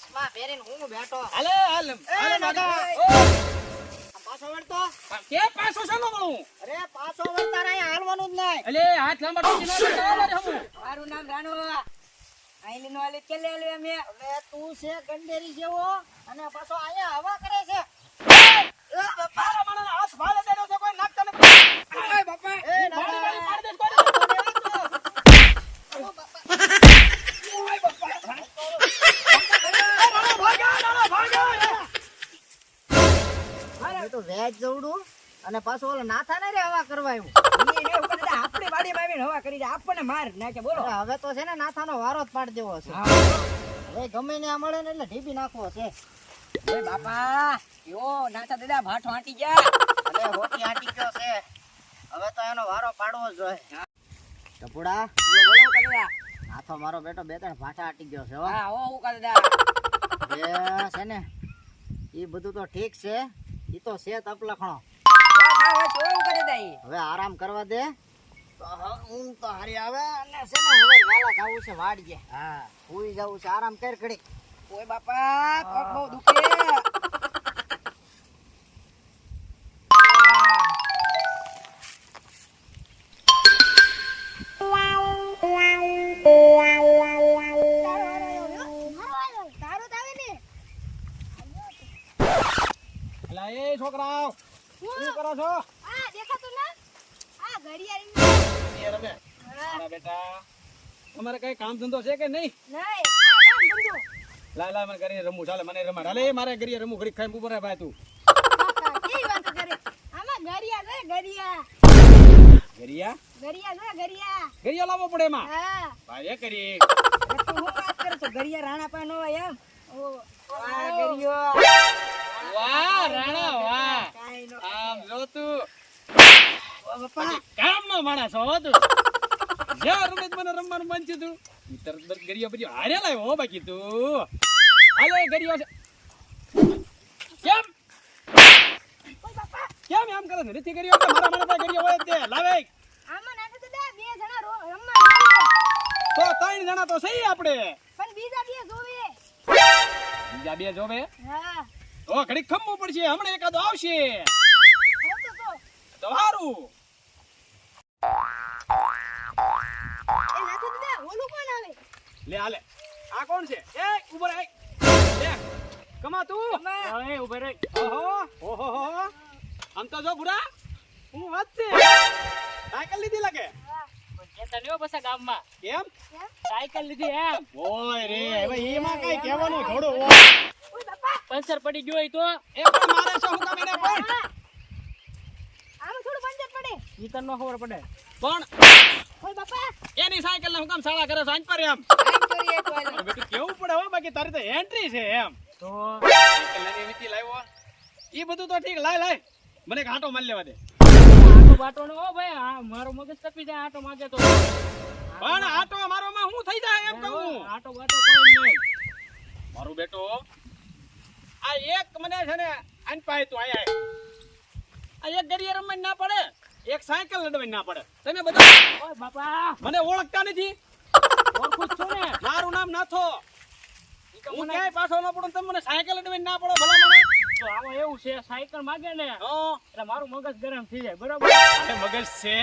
ચશ્મા પહેરીને હું બેઠો. હાલે હાલ હાલે દાદા. પાછો વળતો? કે પાછો શાનો મળું અરે પાછો વળતા નહીં હાલવાનું જ નહીં. અલે હાથ લાંબા મારે નામ રાણો. આઈલી નો આલે કેલે આલે તું છે ગંડેરી જેવો અને પાછો અહીંયા હવા કરે છે તારા માણસના હાથ ભાળે દેડો છે, કોઈ નાખતા નથી. ઓય બાપા. એ પાડી, પાડી, નાના. પાડી દે, પાડી દે. ઓય બાપા. એ નાનો ભાગ્યો, નાનો ભાગ્યો. હવે તો વેચ જવડું અને પાછો ઓલો નાથા ને રે હવા કરવા આવ્યું આપણી વાડીમાં આવીને હવા કરી આપણને માર નાખે બોલો. હવે તો છે ને નાથાનો વારો જ પાડી દેવો છે. હવે ગમે ને આ મળે ને એટલે ઢીબી નાખવો છે. બાપા યો નાથા દાદા ભાઠો આંટી ગયા. અરે હોટી આંટી ગયો છે. હવે તો એનો વારો પાડવો જ જોઈએ. ટપુડા બોલો બોલો કાકા નાથો મારો બેટો બે ત્રણ ભાઠા આંટી ગયો છે હા. ઓ હું દાદા. એ છે ને એ બધું તો ઠીક છે. ઈ તો છે તપલખણો. હા હા હા હું હવે આરામ કરવા દે. ઊંઘ તો હારી આવે અને છે ને હવે વેલા જવું છે વાડીએ. હા. સુઈ જવું છે આરામ કર ઘડી કોઈ બાપા પગ બહુ દુખે. છોકરાઓ, શું કરો છો? એ રમે. મારા બેટા, તમારે કઈ કામ ધંધો છે કે નહીં? નહીં લા લા મને ઘરે રમવું. ચાલે મને રમાડ હાલે મારે ઘરે રમવું. ઘડી ખાઈ ઉપર ભાઈ તું. ઘરિયા ઘરિયા લાવવો પડે એમાં? ભાઈ એ કરી તું હું વાત કરે છો ઘરિયા રાણા પા નો હોય આ ગરિયો વાહ રાણા વાહ. આમ જો તું. ઓ બાપા કામનો માણસ હો તું. જ્યાં રમે મને રમવાનું મન થયું તું. તરત ગરિયો બરિયો હારે લાવ્યો બાકી તું. હાલે ગરિયો કેમ? કેમ એમ કરે છે? નથી ગરિયો મારા મારા ગરિયો હોય તે? લાવે તો ત્રણ જણા તો સહી આપણે. બીજા બે જોવે. તો ઘડી ખમવું પડશે હમણાં એકાદો આવશે. તો સારું લે હાલે. આ કોણ છે? એ ઊભો રહે લે કમા તું. ઓહો. ઓહો આમ તો જો બુરા હું વાત છે. સાયકલ લીધી લાગે? કેમ? સાયકલ લીધી એમ. ઓય રે હવે એમાં કઈ કહેવાનું થોડું પંચર પડી ગયો હોય તો. એ પણ મારે શું હું કામ એને પણ. ઈ તને નો ખબર પડે. પણ એની સાયકલ ને હું કામ સાળા કરે છો આંચ પર એમ. આમ બેટું કેવું પડે હો બાકી તારી તો એન્ટ્રી છે એમ. તો સાયકલ ને લાવ્યો ઈ બધું તો ઠીક લાય લાય. મને ઘાટો આંટો મારી લેવા દે. આટો બાટો નો હો ભાઈ આ મારો મગજ તપી જાય આટો માગે તો. પણ આટો મારો માં હું થઈ જાય એમ કહું. આટો બાટો કોઈ નહીં. મારું બેટો આ એક મને છે ને આન પાસે તું આયા આ એક ગરિયા રમવાની ના પડે એક સાયકલ લડવાની ના પડે. તમે બધા ઓય બાપા. મને ઓળખતા નથી. ઓળખું છું ને. મારું નામ નાથો. હું ક્યાંય પાછો ન પડું તમે મને સાયકલ લડવાની ના પડે ભલા મને તો આમાં એવું છે સાયકલ માગે ને એટલે મારું મગજ ગરમ થઈ જાય બરાબર? મગજ છે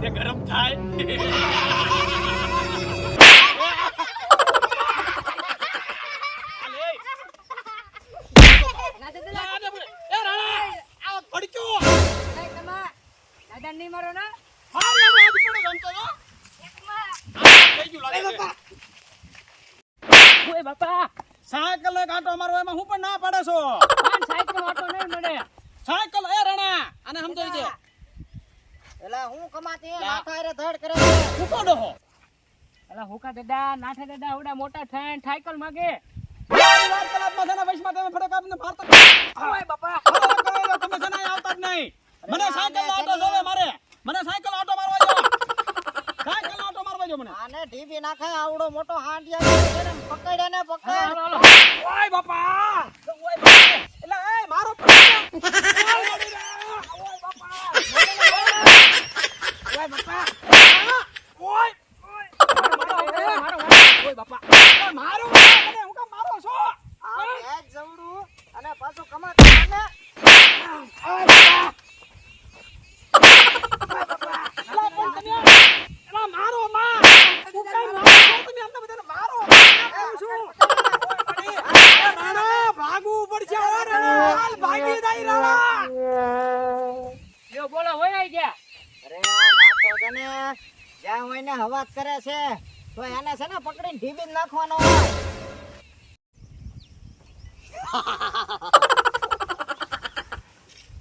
તે ગરમ થાય હાલે. નાતા લા, દાદા આને બોલે. એ રાણા, આ ભડક્યો. કાઈ તમા દાદા નહીં મારો ના હારે આમાં હાથ પડે ગમતો તો. આ થઈ ગયું લાગે છે. ઓય બાપા. સાયકલ એક આંટો મારો એમાં હું પણ ના પાડે છો? સાયકલ ઓટો નહીં મળે સાયકલ એ રણા અને સમજાવી દે એલા હું કમાતી માથા નાથા હારે ધડ કરે હું કોડો હો એલા હુકા દાદા નાઠા દાદા આવડા મોટા થઈને સાયકલ માગે. વાર વાત કલાકમાં જના વૈશ વૈશમાં તમે ફડક આપને મારતા ઓય બાપા. તમે જના આવતા જ નહીં. મને સાયકલ નો. આંટો જોવે મારે. મને સાયકલ આંટો મારવા જો સાયકલ આંટો મારવા જો મને. આને ઢીબી નાખે આવડો મોટો હાંડિયા પકડે ને પકડ. ઓય બાપા! ઓય બાપા એટલે એ મારો ઓય બાપા! ઓય બાપા. ઓય ઓય. મારો મારો મારો ઓય બાપા. મારો અવાજ કરે છે, તો એને છે ને પકડીને ઢીબી નાખવાનો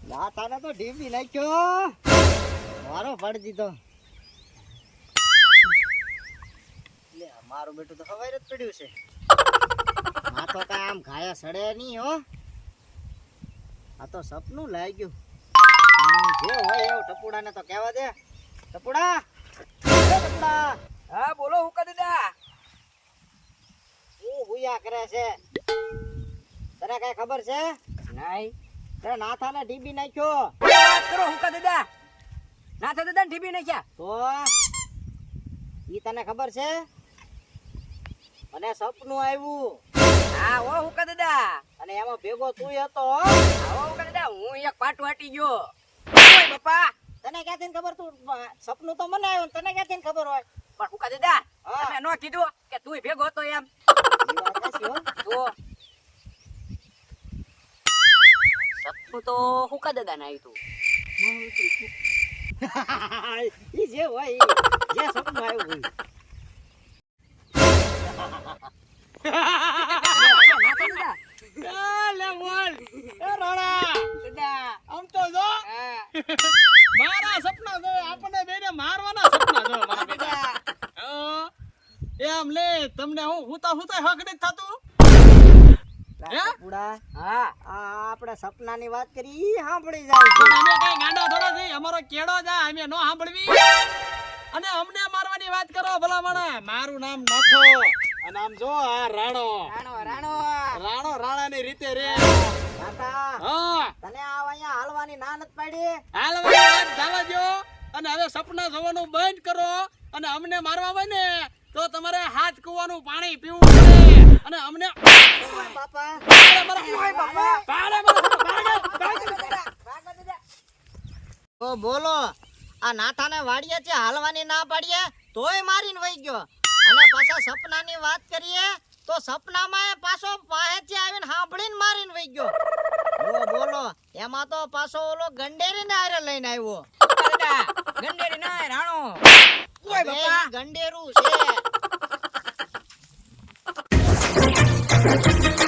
દાતાને તો ઢીબી નાખ્યો. મારો પડી દીધો. મારું બેટું તો ખબર જ પડ્યું છે. આ તો કાંઈ આમ ઘાયા સડે નહીં, હો. આ તો સપનું લાગ્યું. જે હોય એવું ટપુડાને તો કહેવા દે. ટપુડા! ટપુડા હા બોલો હુકા દાદા? હું ભૂયા કરે છે? તને કઈ ખબર છે? નહીં. તે નાથાને ઢીબી નાખ્યો? વાત કરો હુકા દાદા? નાથા દાદા ને ઢીબી નાખ્યા. તો? ઈ તને ખબર છે? મને સપનું આવ્યું. હા ઓ હુકા દાદા? અને એમાં ભેગો તું હતો હુકા દાદા હું એક પાટો હટી ગયો. બાપા. તને ક્યાંથી ખબર તું? સપનું તો મને આવ્યું તને ક્યાંથી ખબર હોય? પણ હું દાદા દા તમે નો કીધું કે તું ભેગો હતો એમ. હો. તો સપનું તો હુકા દાદા ના આવ્યું ઈ જે હોય જે સપનું આવ્યું હોય. રોણા. દાદા. આમ તો જો હા મારા સપના જો આપણને બેને મારવાના સપના જો મારા બેટા હા. એમ લે તમને હું હુતા હુતા હક નથી થતું. હે? ટપુડા હા આ આપણે સપનાની વાત કરી ઈ સાંભળી જાય છે. અમે કઈ ગાંડા થોડા છે અમારો કેડો જાય અમે નો સાંભળવી. અને અમને મારવાની વાત કરો ભલા માણા મારું નામ નથો. અને આમ જો આ રાણો. રાણો રાણો. રાણો રાણાની રીતે રે. કાકા હા. તને આ અહીંયા હાલવાની ના નથી પાડી? હાલ હવે વાત જવા દ્યો. અને હવે સપના જોવાનું બંધ કરો. અને અમને મારવા બને ને તો તમારે હાથ કૂવાનું પાણી પીવું પડે. અને અમને. ઓ બોલો. આ નાથાને વાડીએ છે હાલવાની ના પાડીએ તોય મારીને વહી ગયો. અને પાછા સપનાની વાત કરીએ તો સપનામાં એ પાછો પાહેથી આવીને સાંભળીને મારીને વહી ગયો. ઓ બોલો. એમાં તો પાછો ઓલો ગંડેરીને હારે લઈને આવ્યો. ગંડેરી ના રાણો. ઓય બાપા. ગંડેરું છે. Thank you.